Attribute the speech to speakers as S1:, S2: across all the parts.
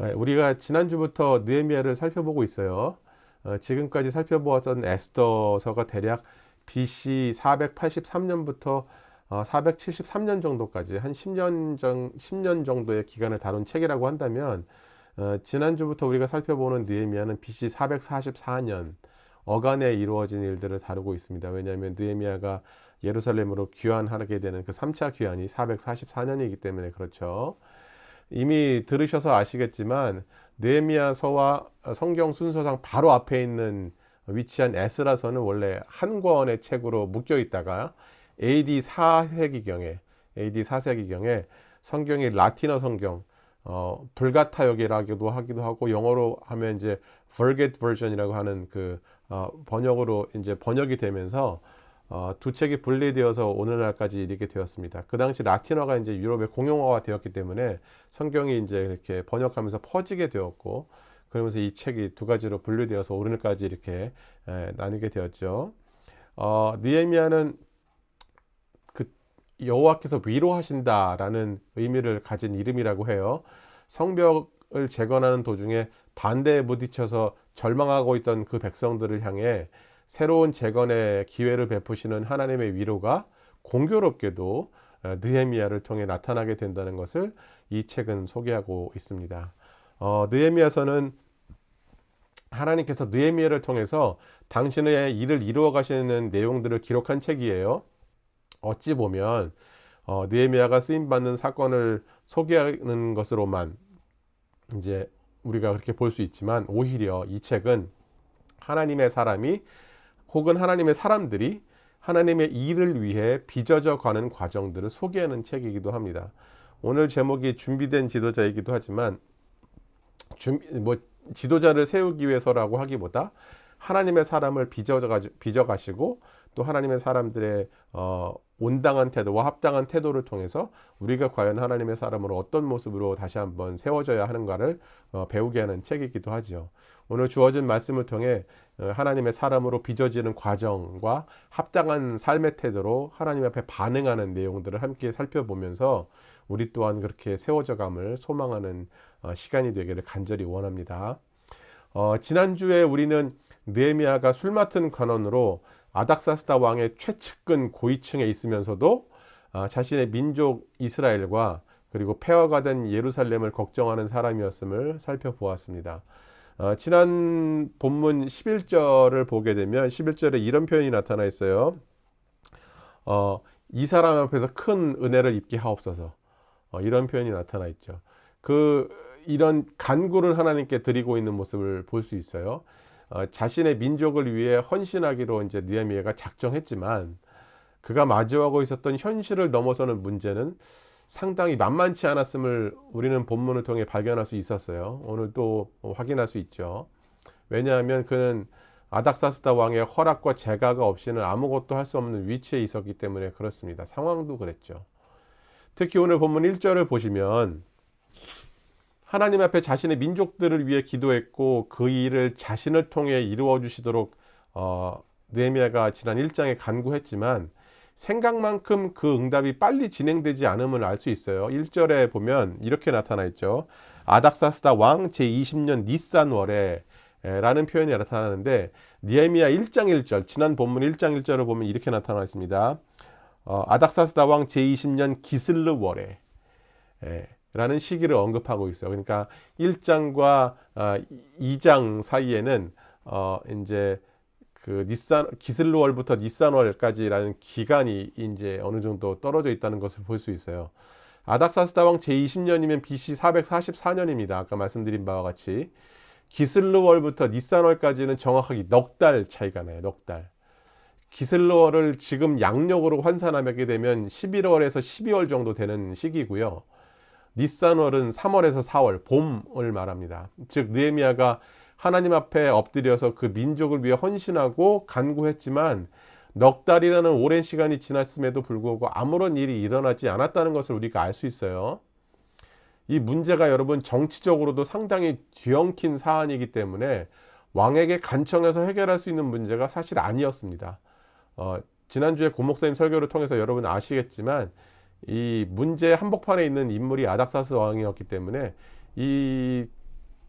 S1: 네, 우리가 지난주부터 느헤미야를 살펴보고 있어요. 어, 지금까지 살펴보았던 에스더서가 대략 BC 483년부터 어, 473년 정도까지 한 10년 정 10년 정도의 기간을 다룬 책이라고 한다면 어, 지난주부터 우리가 살펴보는 느헤미야는 BC 444년 어간에 이루어진 일들을 다루고 있습니다. 왜냐하면 느헤미야가 예루살렘으로 귀환하게 되는 그 3차 귀환이 444년이기 때문에 그렇죠. 이미 들으셔서 아시겠지만 느헤미야서와 성경 순서상 바로 앞에 있는 위치한 에스라서는 원래 한 권의 책으로 묶여 있다가 AD 4세기경에 AD 4세기경에 성경이 라틴어 성경 어, 불가타역이라기도 하기도 하고 영어로 하면 이제 Vulgate Version이라고 하는 그 어, 번역으로 이제 번역이 되면서 어, 두 책이 분리되어서 오늘날까지 이르게 되었습니다. 그 당시 라틴어가 이제 유럽의 공용어가 되었기 때문에 성경이 이제 이렇게 번역하면서 퍼지게 되었고 그러면서 이 책이 두 가지로 분류되어서 오늘까지 이렇게 에, 나누게 되었죠. 어, 니에미아는 그 여호와께서 위로하신다라는 의미를 가진 이름이라고 해요. 성벽을 재건하는 도중에 반대에 부딪혀서 절망하고 있던 그 백성들을 향해 새로운 재건의 기회를 베푸시는 하나님의 위로가 공교롭게도 어, 느헤미야를 통해 나타나게 된다는 것을 이 책은 소개하고 있습니다. 어, 느헤미야서는 하나님께서 느헤미야를 통해서 당신의 일을 이루어 가시는 내용들을 기록한 책이에요. 어찌 보면 어, 느헤미야가 쓰임 받는 사건을 소개하는 것으로만 이제 우리가 그렇게 볼 수 있지만 오히려 이 책은 하나님의 사람이 혹은 하나님의 사람들이 하나님의 일을 위해 빚어져 가는 과정들을 소개하는 책이기도 합니다. 오늘 제목이 준비된 지도자이기도 하지만 준, 뭐 지도자를 세우기 위해서라고 하기보다 하나님의 사람을 빚어 빚어 가시고 또 하나님의 사람들의 어, 온당한 태도와 합당한 태도를 통해서 우리가 과연 하나님의 사람으로 어떤 모습으로 다시 한번 세워져야 하는가를 어, 배우게 하는 책이기도 하죠. 오늘 주어진 말씀을 통해 어, 하나님의 사람으로 빚어지는 과정과 합당한 삶의 태도로 하나님 앞에 반응하는 내용들을 함께 살펴보면서 우리 또한 그렇게 세워져감을 소망하는 어, 시간이 되기를 간절히 원합니다. 어, 지난주에 우리는 느헤미야가 술 맡은 관원으로 아닥사스다 왕의 최측근 고위층에 있으면서도 어, 자신의 민족 이스라엘과 그리고 폐허가 된 예루살렘을 걱정하는 사람이었음을 살펴보았습니다. 어, 지난 본문 11절을 보게 되면 11절에 이런 표현이 나타나 있어요. 어, 이 사람 앞에서 큰 은혜를 입게 하옵소서. 어, 이런 표현이 나타나 있죠. 그 이런 간구를 하나님께 드리고 있는 모습을 볼 수 있어요. 어, 자신의 민족을 위해 헌신하기로 이제 느헤미야가 작정했지만 그가 마주하고 있었던 현실을 넘어서는 문제는 상당히 만만치 않았음을 우리는 본문을 통해 발견할 수 있었어요. 오늘 또 확인할 수 있죠. 왜냐하면 그는 아닥사스다 왕의 허락과 제가가 없이는 아무것도 할 수 없는 위치에 있었기 때문에 그렇습니다. 상황도 그랬죠. 특히 오늘 본문 1절을 보시면 하나님 앞에 자신의 민족들을 위해 기도했고 그 일을 자신을 통해 이루어 주시도록 어, 느헤미야가 지난 1장에 간구했지만 생각만큼 그 응답이 빨리 진행되지 않음을 알 수 있어요. 1절에 보면 이렇게 나타나 있죠. 아닥사스다 왕 제20년 니산월에 라는 표현이 나타나는데 니에미야 1장 1절 지난 본문 1장 1절을 보면 이렇게 나타나 있습니다. 어, 아닥사스다 왕 제20년 기슬르 월에 라는 시기를 언급하고 있어요. 그러니까 1장과 어, 2장 사이에는 어, 이제 그 니산 기슬로월부터 니산월까지라는 기간이 이제 어느 정도 떨어져 있다는 것을 볼 수 있어요. 아닥사스다 왕 제20년이면 BC 444년입니다. 아까 말씀드린 바와 같이 기슬로월부터 니산월까지는 정확하게 넉 달 차이가 나요. 넉 달. 기슬로월을 지금 양력으로 환산하게 되면 11월에서 12월 정도 되는 시기고요. 니산월은 3월에서 4월 봄을 말합니다. 즉 느헤미야가 하나님 앞에 엎드려서 그 민족을 위해 헌신하고 간구했지만 넉 달이라는 오랜 시간이 지났음에도 불구하고 아무런 일이 일어나지 않았다는 것을 우리가 알 수 있어요. 이 문제가 여러분 정치적으로도 상당히 뒤엉킨 사안이기 때문에 왕에게 간청해서 해결할 수 있는 문제가 사실 아니었습니다. 어, 지난주에 고목사님 설교를 통해서 여러분 아시겠지만 이 문제 한복판에 있는 인물이 아닥사스 왕이었기 때문에 이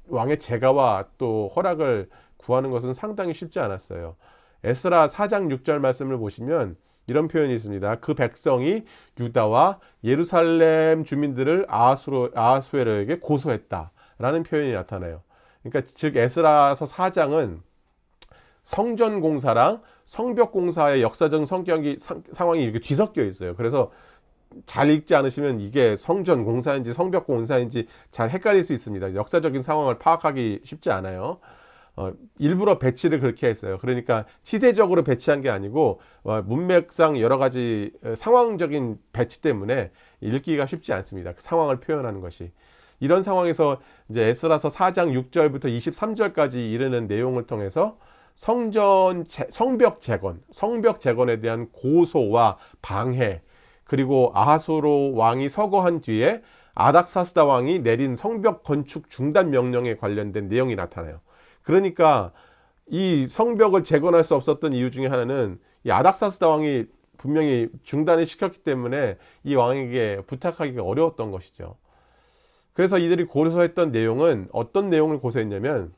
S1: 왕의 재가와 또 허락을 구하는 것은 상당히 쉽지 않았어요. 에스라 4장 6절 말씀을 보시면 이런 표현이 있습니다. 그 백성이 유다와 예루살렘 주민들을 아하수에로에게 고소했다라는 표현이 나타나요. 그러니까 즉 에스라서 4장은 성전 공사랑 성벽 공사의 역사적 성격이 상, 상황이 이렇게 뒤섞여 있어요. 그래서 잘 읽지 않으시면 이게 성전 공사인지 성벽 공사인지 잘 헷갈릴 수 있습니다. 역사적인 상황을 파악하기 쉽지 않아요. 어, 일부러 배치를 그렇게 했어요. 그러니까 시대적으로 배치한 게 아니고 어, 문맥상 여러 가지 어, 상황적인 배치 때문에 읽기가 쉽지 않습니다. 그 상황을 표현하는 것이. 이런 상황에서 이제 에스라서 4장 6절부터 23절까지 이르는 내용을 통해서 성전 재, 성벽 재건, 성벽 재건에 대한 고소와 방해 그리고 아하소로 왕이 서거한 뒤에 아닥사스다 왕이 내린 성벽 건축 중단 명령에 관련된 내용이 나타나요. 그러니까 이 성벽을 재건할 수 없었던 이유 중에 하나는 이 아닥사스다 왕이 분명히 중단을 시켰기 때문에 이 왕에게 부탁하기가 어려웠던 것이죠. 그래서 이들이 고소했던 내용은 어떤 내용을 고소했냐면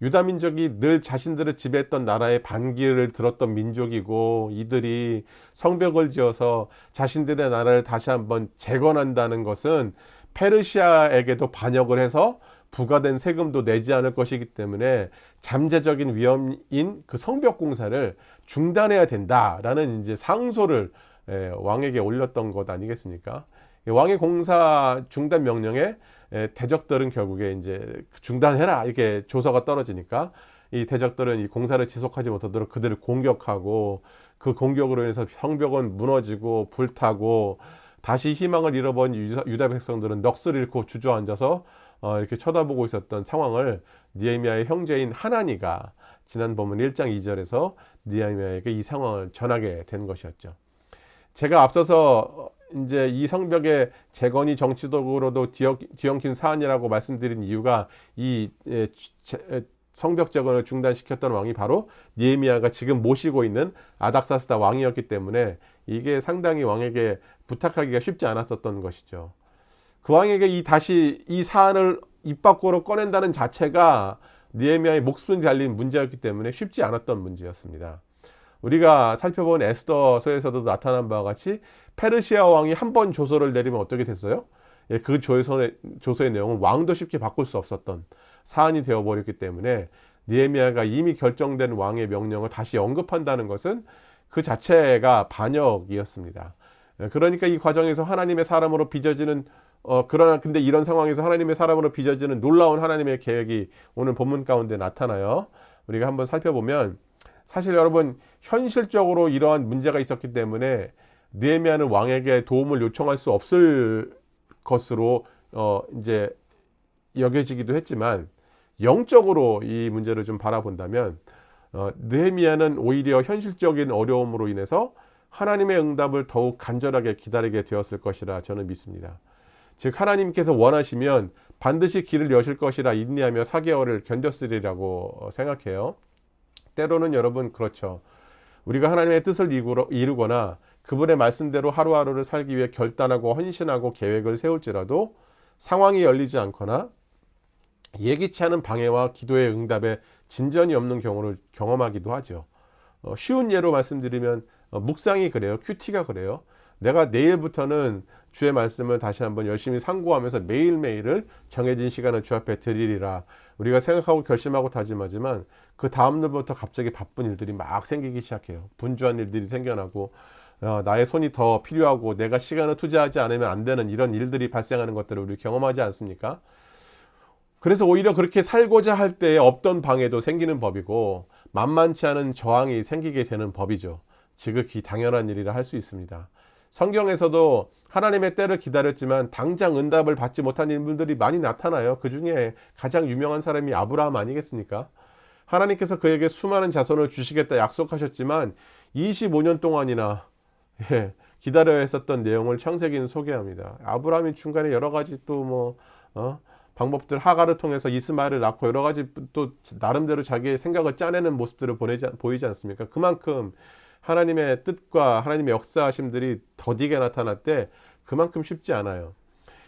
S1: 유다 민족이 늘 자신들을 지배했던 나라의 반기를 들었던 민족이고 이들이 성벽을 지어서 자신들의 나라를 다시 한번 재건한다는 것은 페르시아에게도 반역을 해서 부과된 세금도 내지 않을 것이기 때문에 잠재적인 위험인 그 성벽 공사를 중단해야 된다라는 이제 상소를 예, 왕에게 올렸던 것 아니겠습니까? 왕의 공사 중단 명령에 예, 대적들은 결국에 이제 중단해라 이렇게 조서가 떨어지니까 이 대적들은 이 공사를 지속하지 못하도록 그들을 공격하고 그 공격으로 인해서 성벽은 무너지고 불타고 다시 희망을 잃어버린 유다 백성들은 넋을 잃고 주저앉아서 어, 이렇게 쳐다보고 있었던 상황을 니에미아의 형제인 하나니가 지난 본문 1장 2절에서 니에미아에게 이 상황을 전하게 된 것이었죠. 제가 앞서서 이제 이 성벽의 재건이 정치적으로도 뒤엉킨 사안이라고 말씀드린 이유가 이 성벽 재건을 중단시켰던 왕이 바로 니에미아가 지금 모시고 있는 아닥사스다 왕이었기 때문에 이게 상당히 왕에게 부탁하기가 쉽지 않았었던 것이죠. 그 왕에게 이 다시 이 사안을 입 밖으로 꺼낸다는 자체가 니에미아의 목숨이 달린 문제였기 때문에 쉽지 않았던 문제였습니다. 우리가 살펴본 에스더서에서도 나타난 바와 같이 페르시아 왕이 한 번 조서를 내리면 어떻게 됐어요? 예, 그 조서의, 조서의 내용은 왕도 쉽게 바꿀 수 없었던 사안이 되어버렸기 때문에 니에미아가 이미 결정된 왕의 명령을 다시 언급한다는 것은 그 자체가 반역이었습니다. 예, 그러니까 이 과정에서 하나님의 사람으로 빚어지는 어, 그러나 근데 이런 상황에서 하나님의 사람으로 빚어지는 놀라운 하나님의 계획이 오늘 본문 가운데 나타나요. 우리가 한번 살펴보면 사실 여러분 현실적으로 이러한 문제가 있었기 때문에 느헤미야는 왕에게 도움을 요청할 수 없을 것으로 어 이제 여겨지기도 했지만 영적으로 이 문제를 좀 바라본다면 어 느헤미야는 오히려 현실적인 어려움으로 인해서 하나님의 응답을 더욱 간절하게 기다리게 되었을 것이라 저는 믿습니다. 즉 하나님께서 원하시면 반드시 길을 여실 것이라 인내하며 4개월을 견뎠으리라고 생각해요. 때로는 여러분 그렇죠. 우리가 하나님의 뜻을 이루거나 그분의 말씀대로 하루하루를 살기 위해 결단하고 헌신하고 계획을 세울지라도 상황이 열리지 않거나 예기치 않은 방해와 기도의 응답에 진전이 없는 경우를 경험하기도 하죠. 어, 쉬운 예로 말씀드리면 어, 묵상이 그래요. 큐티가 그래요. 내가 내일부터는 주의 말씀을 다시 한번 열심히 상고하면서 매일매일을 정해진 시간을 주 앞에 드리리라. 우리가 생각하고 결심하고 다짐하지만 그 다음날부터 갑자기 바쁜 일들이 막 생기기 시작해요. 분주한 일들이 생겨나고 어, 나의 손이 더 필요하고 내가 시간을 투자하지 않으면 안 되는 이런 일들이 발생하는 것들을 우리 경험하지 않습니까? 그래서 오히려 그렇게 살고자 할 때에 없던 방해도 생기는 법이고 만만치 않은 저항이 생기게 되는 법이죠. 지극히 당연한 일이라 할 수 있습니다. 성경에서도 하나님의 때를 기다렸지만 당장 응답을 받지 못한 인물들이 많이 나타나요. 그 중에 가장 유명한 사람이 아브라함 아니겠습니까? 하나님께서 그에게 수많은 자손을 주시겠다 약속하셨지만 25년 동안이나 예, 기다려야 했었던 내용을 창세기는 소개합니다. 아브라함이 중간에 여러 가지 또뭐 어, 방법들 하가를 통해서 이스마엘을 낳고 여러 가지 또 나름대로 자기의 생각을 짜내는 모습들을 보내지, 보이지 않습니까? 그만큼 하나님의 뜻과 하나님의 역사하심들이 더디게 나타날 때 그만큼 쉽지 않아요.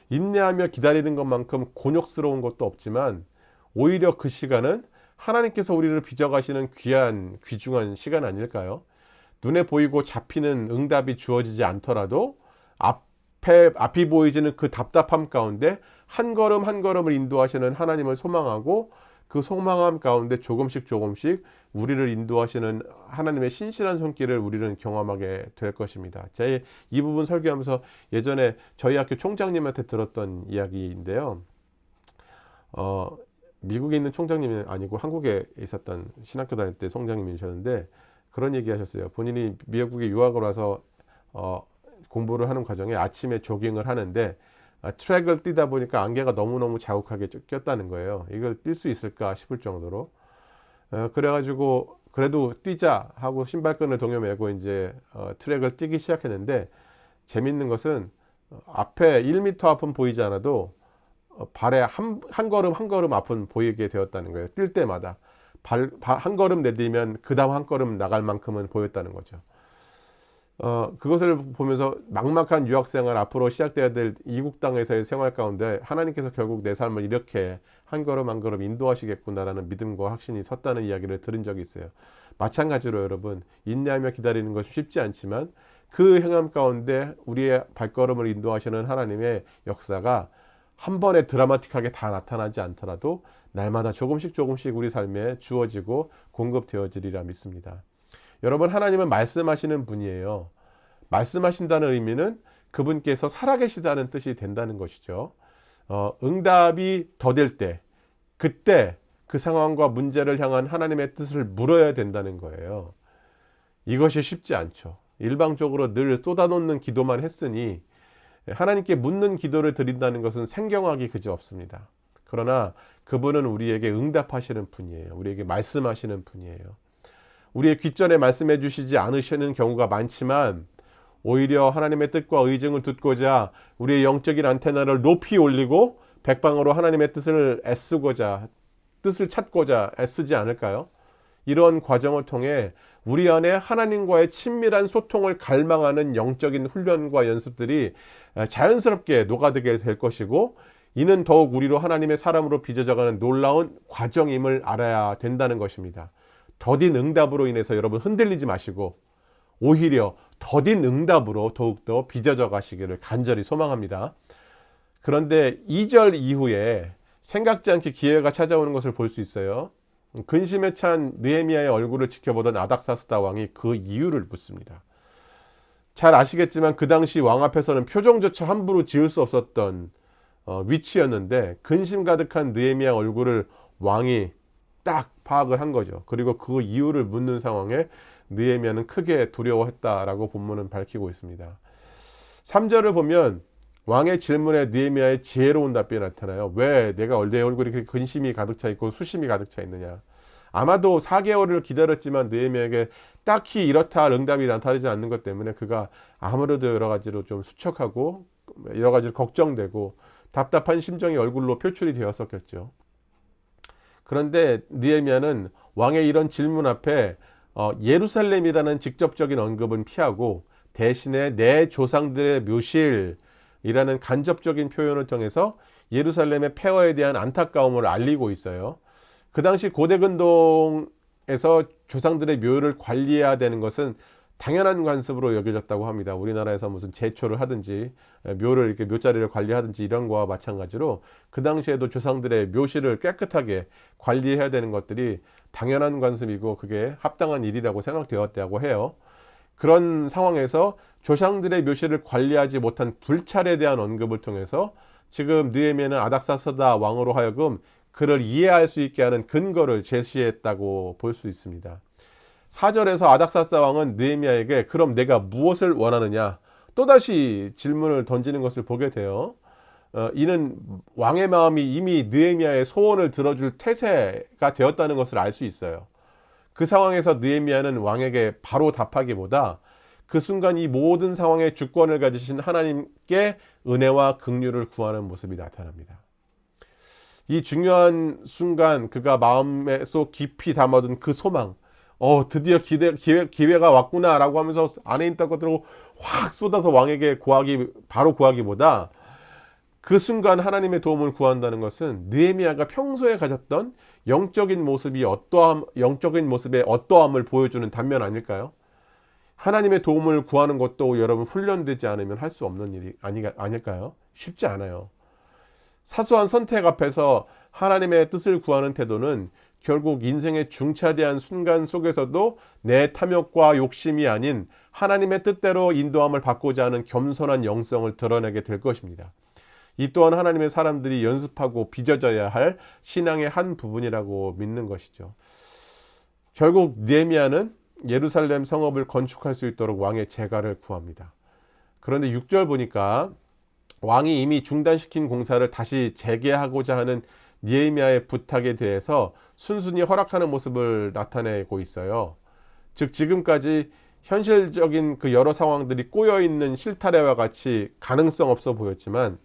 S1: 인내하며 기다리는 것만큼 곤욕스러운 것도 없지만 오히려 그 시간은 하나님께서 우리를 빚어가시는 귀한 귀중한 시간 아닐까요? 눈에 보이고 잡히는 응답이 주어지지 않더라도 앞에 앞이 보이지는 그 답답함 가운데 한 걸음 한 걸음을 인도하시는 하나님을 소망하고 그 소망함 가운데 조금씩 조금씩 우리를 인도하시는 하나님의 신실한 손길을 우리는 경험하게 될 것입니다. 제 이 부분 설교하면서 예전에 저희 학교 총장님한테 들었던 이야기인데요. 어, 미국에 있는 총장님이 아니고 한국에 있었던 신학교 다닐 때 총장님이셨는데 그런 얘기 하셨어요. 본인이 미국에 유학을 와서 어, 공부를 하는 과정에 아침에 조깅을 하는데 아, 트랙을 뛰다 보니까 안개가 너무너무 자욱하게 꼈다는 거예요. 이걸 뛸 수 있을까 싶을 정도로. 어, 그래가지고 그래도 뛰자 하고 신발끈을 동여매고 이제 어, 트랙을 뛰기 시작했는데 재밌는 것은 어, 앞에 1m 앞은 보이지 않아도 어, 발에 한, 한 걸음 한 걸음 앞은 보이게 되었다는 거예요. 뛸 때마다 발, 발, 한 걸음 내디면 그 다음 한 걸음 나갈 만큼은 보였다는 거죠. 어, 그것을 보면서 막막한 유학생활 앞으로 시작돼야 될 이국 땅에서의 생활 가운데 하나님께서 결국 내 삶을 이렇게 한 걸음 한 걸음 인도하시겠구나라는 믿음과 확신이 섰다는 이야기를 들은 적이 있어요. 마찬가지로 여러분 인내하며 기다리는 것이 쉽지 않지만 그 행함 가운데 우리의 발걸음을 인도하시는 하나님의 역사가 한 번에 드라마틱하게 다 나타나지 않더라도 날마다 조금씩 조금씩 우리 삶에 주어지고 공급되어지리라 믿습니다. 여러분 하나님은 말씀하시는 분이에요. 말씀하신다는 의미는 그분께서 살아계시다는 뜻이 된다는 것이죠. 어, 응답이 더 될 때, 그때 그 상황과 문제를 향한 하나님의 뜻을 물어야 된다는 거예요. 이것이 쉽지 않죠. 일방적으로 늘 쏟아놓는 기도만 했으니 하나님께 묻는 기도를 드린다는 것은 생경하기 그저 없습니다. 그러나 그분은 우리에게 응답하시는 분이에요. 우리에게 말씀하시는 분이에요. 우리의 귓전에 말씀해 주시지 않으시는 경우가 많지만 오히려 하나님의 뜻과 의증을 듣고자 우리의 영적인 안테나를 높이 올리고 백방으로 하나님의 뜻을 애쓰고자 뜻을 찾고자 애쓰지 않을까요? 이런 과정을 통해 우리 안에 하나님과의 친밀한 소통을 갈망하는 영적인 훈련과 연습들이 자연스럽게 녹아들게 될 것이고 이는 더욱 우리로 하나님의 사람으로 빚어져가는 놀라운 과정임을 알아야 된다는 것입니다. 더딘 응답으로 인해서 여러분 흔들리지 마시고 오히려 더딘 응답으로 더욱더 빚어져 가시기를 간절히 소망합니다. 그런데 2절 이후에 생각지 않게 기회가 찾아오는 것을 볼 수 있어요. 근심에 찬 느헤미야의 얼굴을 지켜보던 아닥사스다 왕이 그 이유를 묻습니다. 잘 아시겠지만 그 당시 왕 앞에서는 표정조차 함부로 지을 수 없었던 어, 위치였는데 근심 가득한 느헤미야 얼굴을 왕이 딱 파악을 한 거죠. 그리고 그 이유를 묻는 상황에 느헤미야는 크게 두려워했다라고 본문은 밝히고 있습니다. 3절을 보면 왕의 질문에 느헤미야의 지혜로운 답변이 나타나요. 왜 내가 내 얼굴이 그렇게 근심이 가득 차 있고 수심이 가득 차 있느냐? 아마도 4개월을 기다렸지만 느헤미야에게 딱히 이렇다 할 응답이 나타나지 않는 것 때문에 그가 아무래도 여러 가지로 좀 수척하고 여러 가지로 걱정되고 답답한 심정이 얼굴로 표출이 되었었겠죠. 그런데 느헤미야는 왕의 이런 질문 앞에 어, 예루살렘이라는 직접적인 언급은 피하고 대신에 내 조상들의 묘실이라는 간접적인 표현을 통해서 예루살렘의 폐허에 대한 안타까움을 알리고 있어요. 그 당시 고대 근동에서 조상들의 묘를 관리해야 되는 것은 당연한 관습으로 여겨졌다고 합니다. 우리나라에서 무슨 제초를 하든지 묘를 이렇게 묘자리를 관리하든지 이런 거와 마찬가지로 그 당시에도 조상들의 묘실을 깨끗하게 관리해야 되는 것들이 당연한 관습이고 그게 합당한 일이라고 생각되었다고 해요. 그런 상황에서 조상들의 묘실을 관리하지 못한 불찰에 대한 언급을 통해서 지금 느헤미야는 아닥사스다 왕으로 하여금 그를 이해할 수 있게 하는 근거를 제시했다고 볼 수 있습니다. 4절에서 아닥사스다 왕은 느헤미야에게 그럼 내가 무엇을 원하느냐 또다시 질문을 던지는 것을 보게 돼요. 어, 이는 왕의 마음이 이미 느헤미야의 소원을 들어줄 태세가 되었다는 것을 알 수 있어요. 그 상황에서 느헤미야는 왕에게 바로 답하기보다 그 순간 이 모든 상황의 주권을 가지신 하나님께 은혜와 긍휼을 구하는 모습이 나타납니다. 이 중요한 순간 그가 마음에 속 깊이 담아둔 그 소망, 어 드디어 기대, 기회, 기회가 왔구나라고 하면서 안에 있던 것들을 확 쏟아서 왕에게 구하기 바로 구하기보다 그 순간 하나님의 도움을 구한다는 것은 느헤미야가 평소에 가졌던 영적인 모습이 어떠함 영적인 모습의 어떠함을 보여주는 단면 아닐까요? 하나님의 도움을 구하는 것도 여러분 훈련되지 않으면 할 수 없는 일이 아니, 아닐까요? 쉽지 않아요. 사소한 선택 앞에서 하나님의 뜻을 구하는 태도는 결국 인생의 중차대한 순간 속에서도 내 탐욕과 욕심이 아닌 하나님의 뜻대로 인도함을 받고자 하는 겸손한 영성을 드러내게 될 것입니다. 이 또한 하나님의 사람들이 연습하고 빚어져야 할 신앙의 한 부분이라고 믿는 것이죠. 결국 니에미아는 예루살렘 성읍을 건축할 수 있도록 왕의 재가를 구합니다. 그런데 6절 보니까 왕이 이미 중단시킨 공사를 다시 재개하고자 하는 니에미아의 부탁에 대해서 순순히 허락하는 모습을 나타내고 있어요. 즉 지금까지 현실적인 그 여러 상황들이 꼬여 있는 실타래와 같이 가능성 없어 보였지만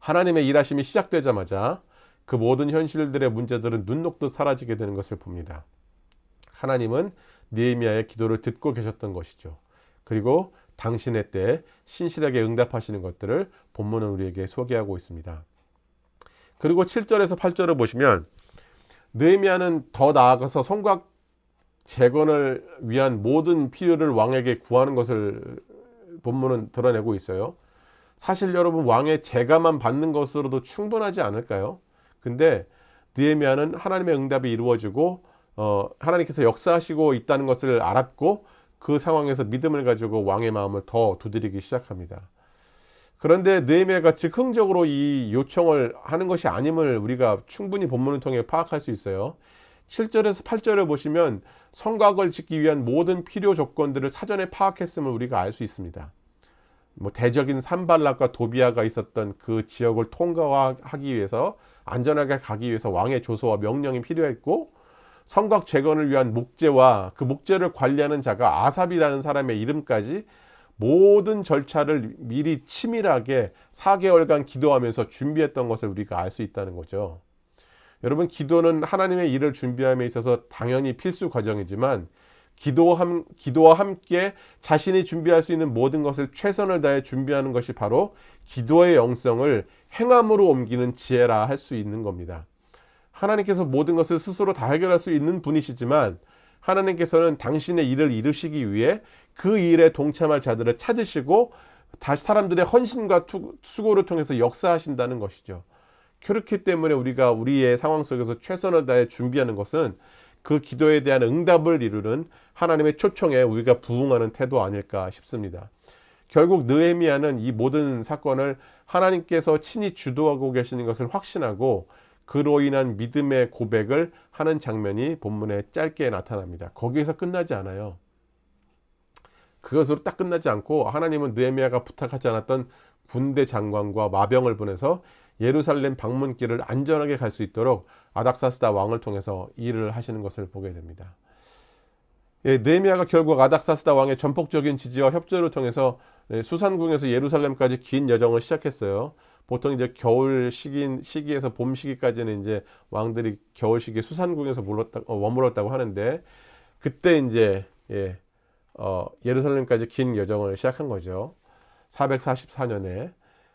S1: 하나님의 일하심이 시작되자마자 그 모든 현실들의 문제들은 눈 녹듯 사라지게 되는 것을 봅니다. 하나님은 니에미아의 기도를 듣고 계셨던 것이죠. 그리고 당신의 때 신실하게 응답하시는 것들을 본문은 우리에게 소개하고 있습니다. 그리고 7절에서 8절을 보시면 느헤미야는 더 나아가서 성곽 재건을 위한 모든 필요를 왕에게 구하는 것을 본문은 드러내고 있어요. 사실 여러분 왕의 재가만 받는 것으로도 충분하지 않을까요? 근데 느헤미야는 하나님의 응답이 이루어지고 어, 하나님께서 역사하시고 있다는 것을 알았고 그 상황에서 믿음을 가지고 왕의 마음을 더 두드리기 시작합니다. 그런데 느헤미야가 즉흥적으로 이 요청을 하는 것이 아님을 우리가 충분히 본문을 통해 파악할 수 있어요. 7절에서 8절을 보시면 성곽을 짓기 위한 모든 필요 조건들을 사전에 파악했음을 우리가 알 수 있습니다. 뭐 대적인 산발락과 도비아가 있었던 그 지역을 통과하기 위해서 안전하게 가기 위해서 왕의 조서와 명령이 필요했고 성곽 재건을 위한 목재와 그 목재를 관리하는 자가 아삽이라는 사람의 이름까지 모든 절차를 미리 치밀하게 4개월간 기도하면서 준비했던 것을 우리가 알 수 있다는 거죠. 여러분, 기도는 하나님의 일을 준비함에 있어서 당연히 필수 과정이지만 기도함, 기도와 함께 자신이 준비할 수 있는 모든 것을 최선을 다해 준비하는 것이 바로 기도의 영성을 행함으로 옮기는 지혜라 할 수 있는 겁니다. 하나님께서 모든 것을 스스로 다 해결할 수 있는 분이시지만 하나님께서는 당신의 일을 이루시기 위해 그 일에 동참할 자들을 찾으시고 다시 사람들의 헌신과 수고를 통해서 역사하신다는 것이죠. 그렇기 때문에 우리가 우리의 상황 속에서 최선을 다해 준비하는 것은 그 기도에 대한 응답을 이루는 하나님의 초청에 우리가 부응하는 태도 아닐까 싶습니다. 결국 느헤미야는 이 모든 사건을 하나님께서 친히 주도하고 계시는 것을 확신하고 그로 인한 믿음의 고백을 하는 장면이 본문에 짧게 나타납니다. 거기에서 끝나지 않아요. 그것으로 딱 끝나지 않고 하나님은 느헤미야가 부탁하지 않았던 군대 장관과 마병을 보내서 예루살렘 방문길을 안전하게 갈 수 있도록 아닥사스다 왕을 통해서 일을 하시는 것을 보게 됩니다. 예, 느헤미야가 결국 아닥사스다 왕의 전폭적인 지지와 협조를 통해서 예, 수산궁에서 예루살렘까지 긴 여정을 시작했어요. 보통 이제 겨울 시기 시기에서 봄 시기까지는 이제 왕들이 겨울 시기에 수산궁에서 어, 머물렀다고 하는데 그때 이제 예, 어, 예루살렘까지 긴 여정을 시작한 거죠. 444년에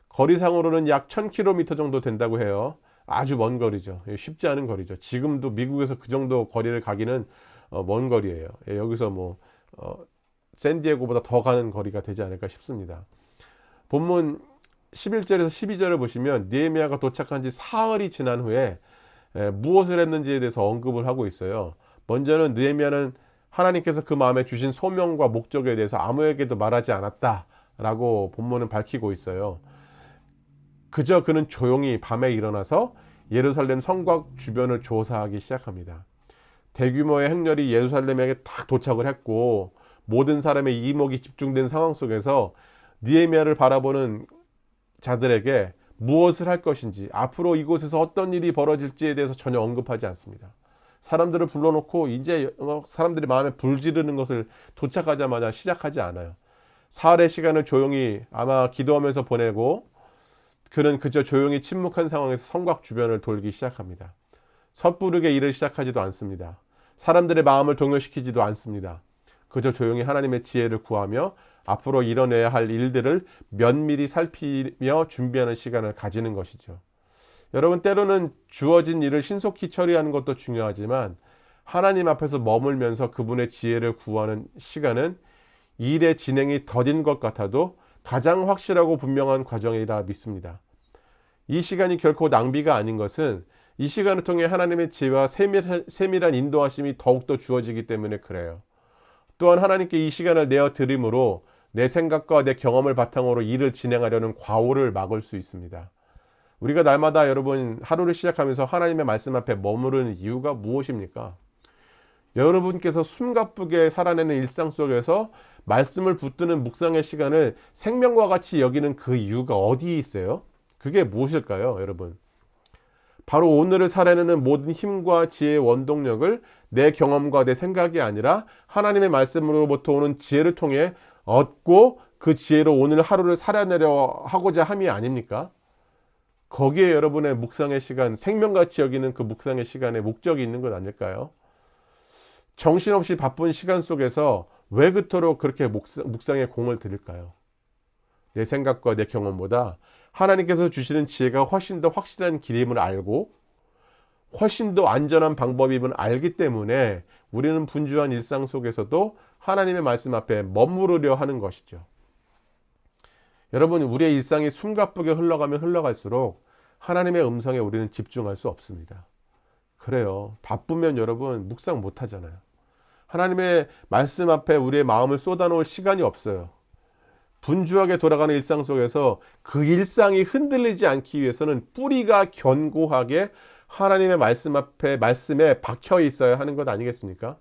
S1: 거리상으로는 약 1000km 정도 된다고 해요. 아주 먼 거리죠. 예, 쉽지 않은 거리죠. 지금도 미국에서 그 정도 거리를 가기는 어, 먼 거리예요. 예, 여기서 뭐 어, 샌디에고보다 더 가는 거리가 되지 않을까 싶습니다. 본문 11절에서 12절을 보시면 니에미아가 도착한 지 사흘이 지난 후에 무엇을 했는지에 대해서 언급을 하고 있어요. 먼저는 느헤미야는 하나님께서 그 마음에 주신 소명과 목적에 대해서 아무에게도 말하지 않았다라고 본문은 밝히고 있어요. 그저 그는 조용히 밤에 일어나서 예루살렘 성곽 주변을 조사하기 시작합니다. 대규모의 행렬이 예루살렘에게 딱 도착을 했고 모든 사람의 이목이 집중된 상황 속에서 니에미아를 바라보는 자들에게 무엇을 할 것인지 앞으로 이곳에서 어떤 일이 벌어질지에 대해서 전혀 언급하지 않습니다. 사람들을 불러놓고 이제 사람들이 마음에 불지르는 것을 도착하자마자 시작하지 않아요. 사흘의 시간을 조용히 아마 기도하면서 보내고 그는 그저 조용히 침묵한 상황에서 성곽 주변을 돌기 시작합니다. 섣부르게 일을 시작하지도 않습니다. 사람들의 마음을 동요시키지도 않습니다. 그저 조용히 하나님의 지혜를 구하며 앞으로 이뤄내야 할 일들을 면밀히 살피며 준비하는 시간을 가지는 것이죠. 여러분 때로는 주어진 일을 신속히 처리하는 것도 중요하지만 하나님 앞에서 머물면서 그분의 지혜를 구하는 시간은 일의 진행이 더딘 것 같아도 가장 확실하고 분명한 과정이라 믿습니다. 이 시간이 결코 낭비가 아닌 것은 이 시간을 통해 하나님의 지혜와 세밀한 인도하심이 더욱더 주어지기 때문에 그래요. 또한 하나님께 이 시간을 내어 드림으로 내 생각과 내 경험을 바탕으로 일을 진행하려는 과오를 막을 수 있습니다. 우리가 날마다 여러분 하루를 시작하면서 하나님의 말씀 앞에 머무르는 이유가 무엇입니까? 여러분께서 숨가쁘게 살아내는 일상 속에서 말씀을 붙드는 묵상의 시간을 생명과 같이 여기는 그 이유가 어디 있어요? 그게 무엇일까요, 여러분? 바로 오늘을 살아내는 모든 힘과 지혜의 원동력을 내 경험과 내 생각이 아니라 하나님의 말씀으로부터 오는 지혜를 통해 얻고 그 지혜로 오늘 하루를 살아내려 하고자 함이 아닙니까? 거기에 여러분의 묵상의 시간, 생명같이 여기는 그 묵상의 시간에 목적이 있는 것 아닐까요? 정신없이 바쁜 시간 속에서 왜 그토록 그렇게 묵상, 에 공을 들일까요? 내 생각과 내 경험보다 하나님께서 주시는 지혜가 훨씬 더 확실한 길임을 알고 훨씬 더 안전한 방법임을 알기 때문에 우리는 분주한 일상 속에서도 하나님의 말씀 앞에 머무르려 하는 것이죠. 여러분, 우리의 일상이 숨가쁘게 흘러가면 흘러갈수록 하나님의 음성에 우리는 집중할 수 없습니다. 그래요. 바쁘면 여러분 묵상 못 하잖아요. 하나님의 말씀 앞에 우리의 마음을 쏟아놓을 시간이 없어요. 분주하게 돌아가는 일상 속에서 그 일상이 흔들리지 않기 위해서는 뿌리가 견고하게 하나님의 말씀 앞에 말씀에 박혀 있어야 하는 것 아니겠습니까?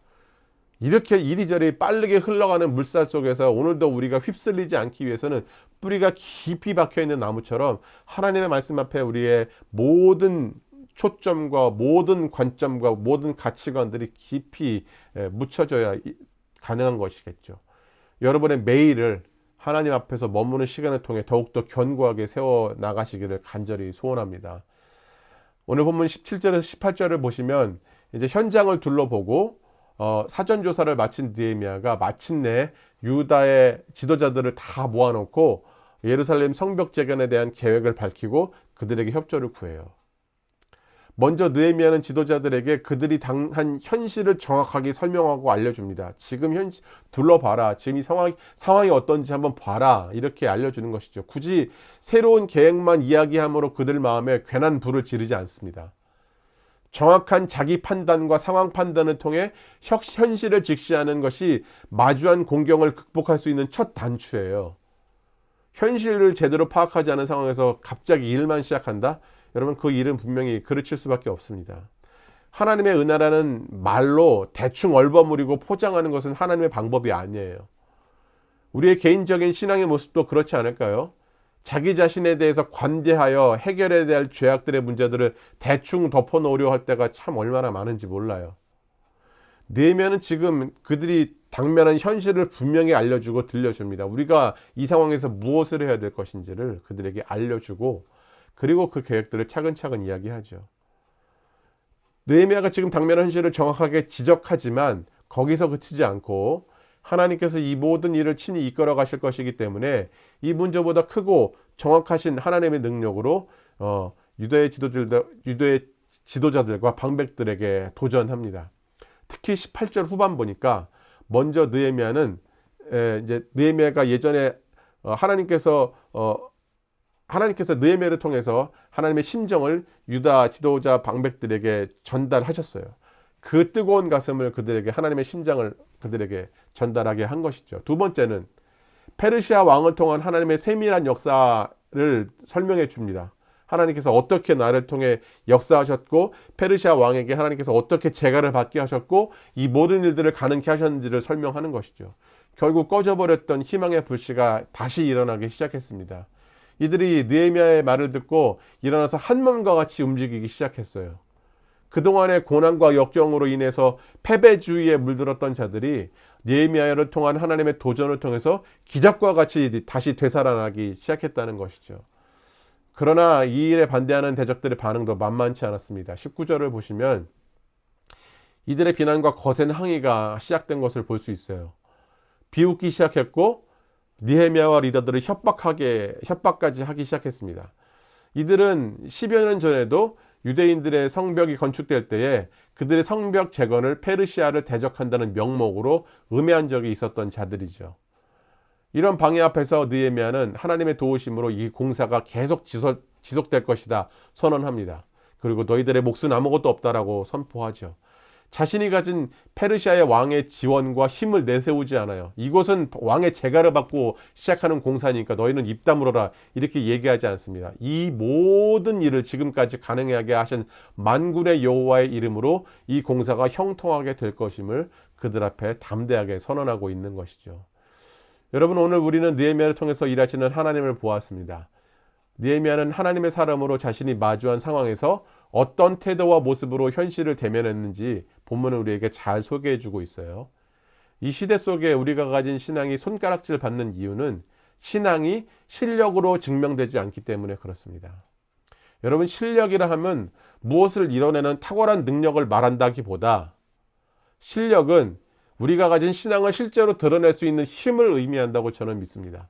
S1: 이렇게 이리저리 빠르게 흘러가는 물살 속에서 오늘도 우리가 휩쓸리지 않기 위해서는 뿌리가 깊이 박혀 있는 나무처럼 하나님의 말씀 앞에 우리의 모든 초점과 모든 관점과 모든 가치관들이 깊이 묻혀져야 가능한 것이겠죠. 여러분의 매일을 하나님 앞에서 머무는 시간을 통해 더욱더 견고하게 세워 나가시기를 간절히 소원합니다. 오늘 본문 17절에서 18절을 보시면 이제 현장을 둘러보고 어, 사전 조사를 마친 느헤미야가 마침내 유다의 지도자들을 다 모아놓고 예루살렘 성벽 재건에 대한 계획을 밝히고 그들에게 협조를 구해요. 먼저 느헤미야는 지도자들에게 그들이 당한 현실을 정확하게 설명하고 알려줍니다. 지금 현 둘러봐라. 지금 이 상황 상황이 어떤지 한번 봐라. 이렇게 알려주는 것이죠. 굳이 새로운 계획만 이야기함으로 그들 마음에 괜한 불을 지르지 않습니다. 정확한 자기 판단과 상황 판단을 통해 현실을 직시하는 것이 마주한 공경을 극복할 수 있는 첫 단추예요. 현실을 제대로 파악하지 않은 상황에서 갑자기 일만 시작한다? 여러분 그 일은 분명히 그르칠 수밖에 없습니다. 하나님의 은혜라는 말로 대충 얼버무리고 포장하는 것은 하나님의 방법이 아니에요. 우리의 개인적인 신앙의 모습도 그렇지 않을까요? 자기 자신에 대해서 관대하여 해결해야 될 죄악들의 문제들을 대충 덮어놓으려 할 때가 참 얼마나 많은지 몰라요. 네면은 지금 그들이 당면한 현실을 분명히 알려주고 들려줍니다. 우리가 이 상황에서 무엇을 해야 될 것인지를 그들에게 알려주고 그리고 그 계획들을 차근차근 이야기하죠. 느헤미야가 지금 당면한 현실을 정확하게 지적하지만 거기서 그치지 않고 하나님께서 이 모든 일을 친히 이끌어 가실 것이기 때문에 이 문제보다 크고 정확하신 하나님의 능력으로 어, 유대의 지도자들 유대의 지도자들과 방백들에게 도전합니다. 특히 18절 후반 보니까 먼저 느헤미야는 이제 느헤미야가 예전에 어, 하나님께서 어, 하나님께서 느헤미야를 통해서 하나님의 심정을 유다 지도자 방백들에게 전달하셨어요. 그 뜨거운 가슴을 그들에게 하나님의 심장을 그들에게 전달하게 한 것이죠. 두 번째는 페르시아 왕을 통한 하나님의 세밀한 역사를 설명해 줍니다. 하나님께서 어떻게 나를 통해 역사하셨고 페르시아 왕에게 하나님께서 어떻게 재가를 받게 하셨고 이 모든 일들을 가능케 하셨는지를 설명하는 것이죠. 결국 꺼져버렸던 희망의 불씨가 다시 일어나기 시작했습니다. 이들이 느헤미야의 말을 듣고 일어나서 한 몸과 같이 움직이기 시작했어요. 그동안의 고난과 역경으로 인해서 패배주의에 물들었던 자들이 느헤미야를 통한 하나님의 도전을 통해서 기적과 같이 다시 되살아나기 시작했다는 것이죠. 그러나 이 일에 반대하는 대적들의 반응도 만만치 않았습니다. 19절을 보시면 이들의 비난과 거센 항의가 시작된 것을 볼 수 있어요. 비웃기 시작했고 니헤미야와 리더들을 협박하게 협박까지 하기 시작했습니다. 이들은 10여 년 전에도 유대인들의 성벽이 건축될 때에 그들의 성벽 재건을 페르시아를 대적한다는 명목으로 음해한 적이 있었던 자들이죠. 이런 방해 앞에서 느헤미야는 하나님의 도우심으로 이 공사가 계속 지속, 지속 될 것이다 선언합니다. 그리고 너희들의 몫은 아무것도 없다라고 선포하죠. 자신이 가진 페르시아의 왕의 지원과 힘을 내세우지 않아요. 이곳은 왕의 재가를 받고 시작하는 공사니까 너희는 입 다물어라 이렇게 얘기하지 않습니다. 이 모든 일을 지금까지 가능하게 하신 만군의 여호와의 이름으로 이 공사가 형통하게 될 것임을 그들 앞에 담대하게 선언하고 있는 것이죠. 여러분 오늘 우리는 느헤미야를 통해서 일하시는 하나님을 보았습니다. 느헤미야는 하나님의 사람으로 자신이 마주한 상황에서 어떤 태도와 모습으로 현실을 대면했는지 본문은 우리에게 잘 소개해 주고 있어요. 이 시대 속에 우리가 가진 신앙이 손가락질 받는 이유는 신앙이 실력으로 증명되지 않기 때문에 그렇습니다. 여러분 실력이라 하면 무엇을 이뤄내는 탁월한 능력을 말한다기보다 실력은 우리가 가진 신앙을 실제로 드러낼 수 있는 힘을 의미한다고 저는 믿습니다.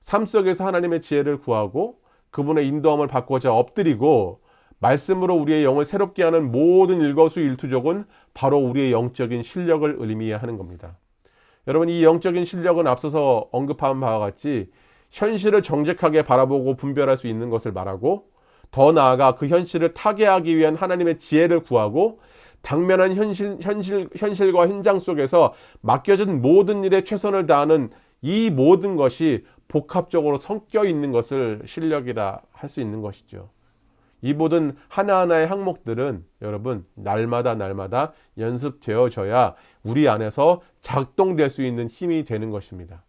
S1: 삶 속에서 하나님의 지혜를 구하고 그분의 인도함을 받고자 엎드리고 말씀으로 우리의 영을 새롭게 하는 모든 일거수일투족은 바로 우리의 영적인 실력을 의미하는 겁니다. 여러분 이 영적인 실력은 앞서서 언급한 바와 같이 현실을 정직하게 바라보고 분별할 수 있는 것을 말하고 더 나아가 그 현실을 타개하기 위한 하나님의 지혜를 구하고 당면한 현실, 현실, 현실과 현장 속에서 맡겨진 모든 일에 최선을 다하는 이 모든 것이 복합적으로 섞여 있는 것을 실력이라 할 수 있는 것이죠. 이 모든 하나하나의 항목들은 여러분 날마다 날마다 연습되어져야 우리 안에서 작동될 수 있는 힘이 되는 것입니다.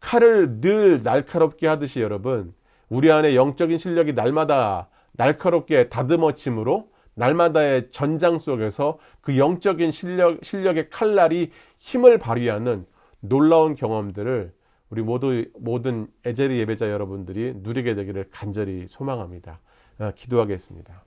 S1: 칼을 늘 날카롭게 하듯이 여러분 우리 안에 영적인 실력이 날마다 날카롭게 다듬어짐으로 날마다의 전장 속에서 그 영적인 실력, 실력의 칼날이 힘을 발휘하는 놀라운 경험들을 우리 모두 모든 에제리 예배자 여러분들이 누리게 되기를 간절히 소망합니다. 아, 기도하겠습니다.